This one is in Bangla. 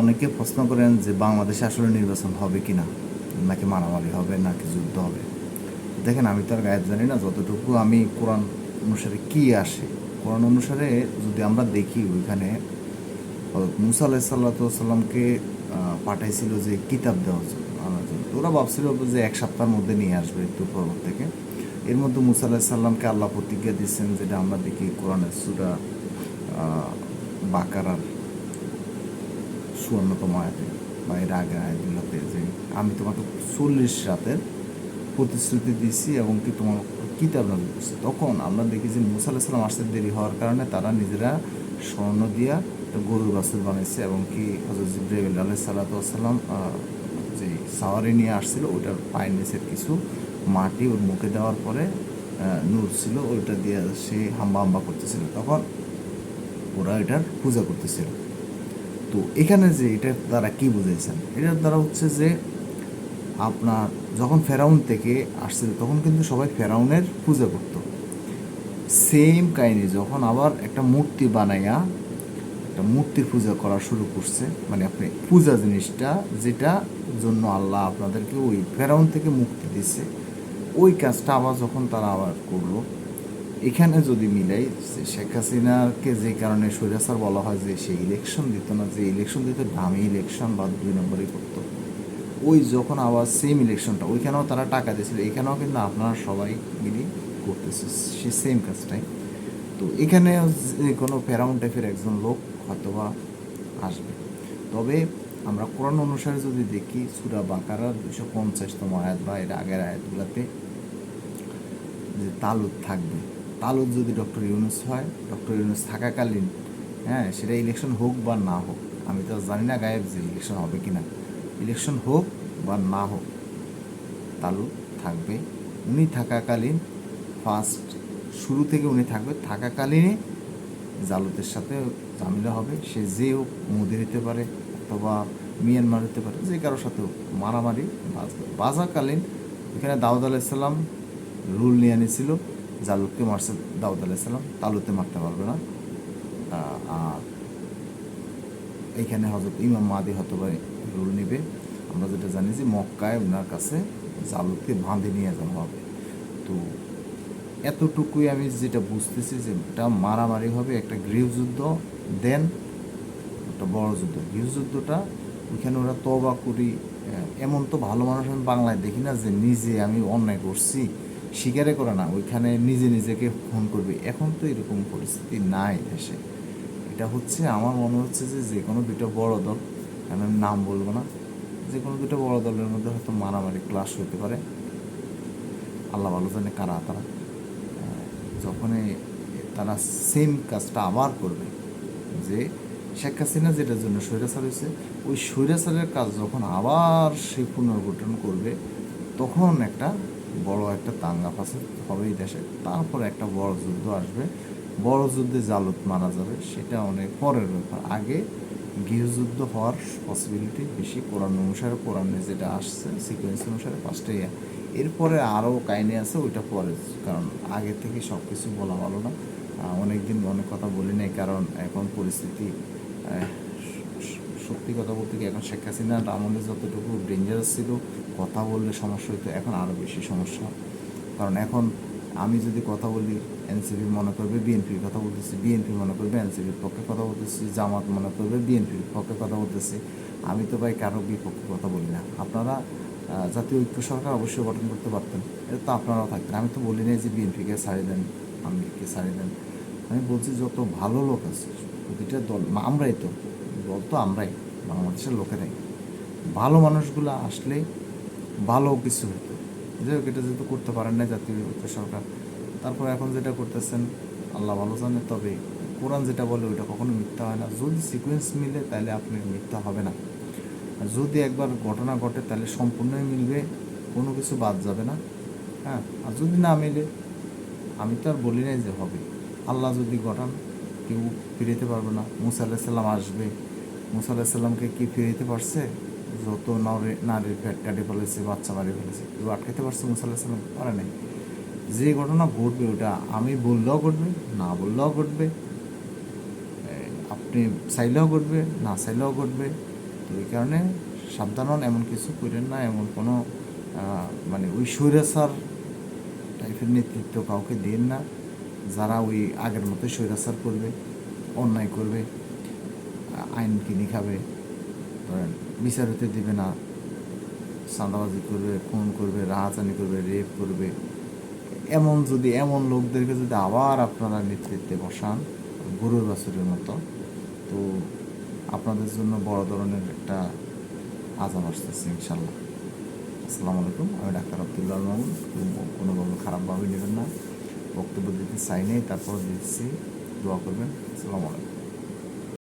অনেকে প্রশ্ন করেন যে বাংলাদেশে আসলে নির্বাচন হবে কি না নাকি মারামারি হবে, নাকি যুদ্ধ হবে। দেখেন, আমি তো আর গায়েব জানি না, যতটুকু আমি কোরআন অনুসারে কি আসে। কোরআন অনুসারে যদি আমরা দেখি ওইখানে, হযরত মুসা আলাহ সাল্লাতামকে পাঠাইছিল যে কিতাব জন্য, আনার জন্য। ওরা ভাবছিল যে এক সপ্তাহের মধ্যে নিয়ে আসবে একটু পর্বত থেকে। এর মধ্যে মুসা আলাহ সাল্লামকে আল্লাহ প্রতিজ্ঞা দিচ্ছেন যেটা আমরা দেখি কোরআনের সুরা বাকারার সুবর্ণতম আয়াতে, বা এর আগে আয়াতগুলোতে যে আমি তোমাকে চল্লিশ রাতের প্রতিশ্রুতি দিচ্ছি এবং কি তোমার কিতাব নাজিল করছি। তখন আমরা দেখি যে মুসা আলাহ সাল্লাম আসতে দেরি হওয়ার কারণে তারা নিজেরা স্বর্ণ দিয়া একটা গরুর বাছুর বানাইছে এবং কি হজরত জিব্রাইল আলাহ সাল্লাতাম যে সাওয়ারি নিয়ে আসছিল ওটার পায়ের নিচের কিছু মাটি ওর মুখে দেওয়ার পরে নূর ছিল, ওইটা দিয়ে সে হাম্বা হাম্বা করতেছিল। তখন ওরা এটার পূজা করতেছিল। তো এখানে যে এটা দ্বারা কি বুঝেছেন এটার দ্বারা হচ্ছে যে আপনার যখন ফেরাউন থেকে আসছিল, তখন কিন্তু সবাই ফেরাউনের পূজা করত। সেম কাহিনি, যখন আবার একটা মূর্তি বানাইয়া, একটা মূর্তির পূজা করা শুরু করছে মানে আপনি পূজা জিনিসটা, যেটা জন্য আল্লাহ আপনাদেরকে ওই ফেরাউন থেকে মুক্তি দিচ্ছে ওই কাজটা আবার যখন তারা আবার করল এখানে যদি মিলাই শেখ হাসিনাকে যে কারণে স্বৈরাচার বলা হয় যে সে ইলেকশন দিত না, যে ইলেকশন দিত, দামি ইলেকশন বা দুই নম্বরই করতো। ওই যখন আবার সেম ইলেকশনটা ওইখানেও তারা টাকা দিয়েছিল, এখানেও কিন্তু আপনারা সবাই মিলে করতেছে, সে সেম কাজটাই। তো এখানে কোনো ফেরাউন টাইপের একজন লোক হয়তোবা আসবে। তবে আমরা কোরআন অনুসারে যদি দেখি, সুরা বাকারার দুশো পঞ্চাশতম আয়াত বা এর আগের আয়াতগুলোতে যে তালুদ থাকবে তালুদ যদি ডক্টর ইউনুস হয়, ডক্টর ইউনুস থাকাকালীন হ্যাঁ সেটা ইলেকশন হোক বা না হোক, আমি তো জানি না গায়েব যে ইলেকশন হবে কি না ইলেকশন হোক বা না হোক তালুদ থাকবে। উনি থাকাকালীন ফার্স্ট শুরু থেকে উনি থাকবে, থাকাকালীনই জালুতের সাথে ঝামেলা হবে। সে যে হোক মোদি হতে পারে অথবা মিয়ানমার হতে পারে, যে কারোর সাথে হোক, মারামারি বাজবে বাজাকালীন। এখানে দাউদ আলাইসাল্লাম রুল নিয়ে এনেছিল জালুককে মারছে দাউদ আলাইসাল্লাম তালুতে মারতে পারবে না। আর এইখানে হজরত ইমাম মাদি পারে রুল নিবে। আমরা যেটা জানি যে মক্কায় ওনার কাছে জালুককে বাঁধে নিয়ে যাওয়া হবে। তো এতটুকুই আমি যেটা বুঝতেছি যে এটা মারামারি হবে, একটা গৃহযুদ্ধ, দেন একটা বড় যুদ্ধ। গৃহযুদ্ধটা ওইখানে ওরা তবা করি এমন তো ভালো মানুষ আমি বাংলায় দেখি না যে নিজে আমি অন্যায় করছি। স্বীকারে করে না, ওইখানে নিজে নিজেকে ফোন করবে। এখন তো এরকম পরিস্থিতি নাই দেশে। এটা হচ্ছে, আমার মনে হচ্ছে যে যে কোনো দুটো বড় দল, আমি নাম বলব না যে কোনো দুটো বড় দলের মধ্যে হয়তো মারামারি ক্লাস হতে পারে। আল্লাহ ভালো জানে কারা তারা। যখনই তারা সেম কাজটা আবার করবে, যে শেখ হাসিনা যেটার জন্য স্বৈরাচার হয়েছে, ওই স্বৈরাচারের কাজ যখন আবার সে পুনর্গঠন করবে, তখন একটা বড় একটা দাঙ্গা ফাঁসে হবে এই দেশে। তারপরে একটা বড় যুদ্ধ আসবে। বড় যুদ্ধে জালুত মারা যাবে, সেটা অনেক পরের ব্যাপার। আগে গৃহযুদ্ধ হওয়ার পসিবিলিটি বেশি, কোরআন অনুসারে, কোরআনে যেটা আসছে সিকোয়েন্স অনুসারে ইয়া এরপরে আরও কাহিনী আছে, ওইটা পরে। কারণ আগে থেকে সব কিছু বলা ভালো না। অনেক দিন অনেক কথা বলি নাই, কারণ এখন পরিস্থিতি সত্যি কথা বলতে কি এখন শেখ হাসিনার আমলে যতটুকু ডেঞ্জারাস ছিল, কথা বললে সমস্যা হতো এখন আরও বেশি সমস্যা। কারণ এখন আমি যদি কথা বলি, এনসিপি মনে করবে, বিএনপির কথা বলতেছি, বিএনপি মনে করবে, এনসিপির পক্ষে কথা বলতেছি, জামাত মনে করবে, বিএনপির পক্ষে কথা বলতেছি। আমি তো ভাই কারও বিপক্ষে কথা বলি না। আপনারা জাতীয় ঐক্য সরকার অবশ্যই গঠন করতে পারতেন, এটা তো আপনারাও থাকতেন। আমি তো বলি নাই যে বিএনপিকে ছাড়িয়ে দেন আমিকে ছাড়িয়ে দেন। আমি বলছি যত ভালো লোক আছে, প্রতিটা দল, আমরাই তো। দল তো আমরাই, বাংলাদেশের লোকেরাই। ভালো মানুষগুলো আসলে ভালো কিছু হতো যাই হোক, এটা যেহেতু করতে পারেন না জাতীয় সরকার, তারপর এখন যেটা করতেছেন, আল্লাহ ভালো জানে, তবে কোরআন যেটা বলে ওইটা কখনো মিথ্যা হয় না। যদি সিকোয়েন্স মিলে, তাহলে আপনার মিথ্যা হবে না। আর যদি একবার ঘটনা ঘটে, তাহলে সম্পূর্ণই মিলবে, কোনো কিছু বাদ যাবে না। হ্যাঁ আর যদি না মিলে, আমি তো আর বলি নাই যে হবে। আল্লাহ যদি ঘটান, কেউ ফিরেতে পারবে না। মুসা আল্লাহ সাল্লাম আসবে। মুসা আল্লাহ সাল্লামকে কি ফিরাইতে পারছে? যত নারী, নারীর পেট কাটে ফেলেছে, বাচ্চা মারি ফেলেছে, কেউ আটকাতে পারছে মুসা আল্লাহ সাল্লাম পারে নাই। যে ঘটনা ঘটবে ওটা আমি বললেও ঘটবে, না বললেও ঘটবে আপনি চাইলেও ঘটবে, না চাইলেও ঘটবে। তো এই কারণে সাবধান হন, এমন কিছু করেন না, এমন কোনো মানে ওই স্বৈরাচার টাইপের নেতৃত্ব কাউকে দেন না। যারা ওই আগের মতো স্বৈরাচার করবে, অন্যায় করবে আইন কিনে খাবে ধরেন বিচার হতে দিবে না, চাঁদাবাজি করবে, খুন করবে, রাহাজানি করবে, রেপ করবে। এমন যদি, এমন লোকদেরকে যদি আবার আপনারা নেতৃত্বে বসান, গরুর বাছুরের মতো, তো আপনাদের জন্য বড় ধরনের একটা আজাব আসতেছে ইনশাল্লাহ আসসালামু আলাইকুম, আমি ডাক্তার আবদুল্লাহ মামুন। কোনোভাবে খারাপভাবে নেবেন না। বক্তব্য দিতে চাই নাই, তারপর দিচ্ছি। দোয়া করবেন। আসসালামু আলাইকুম।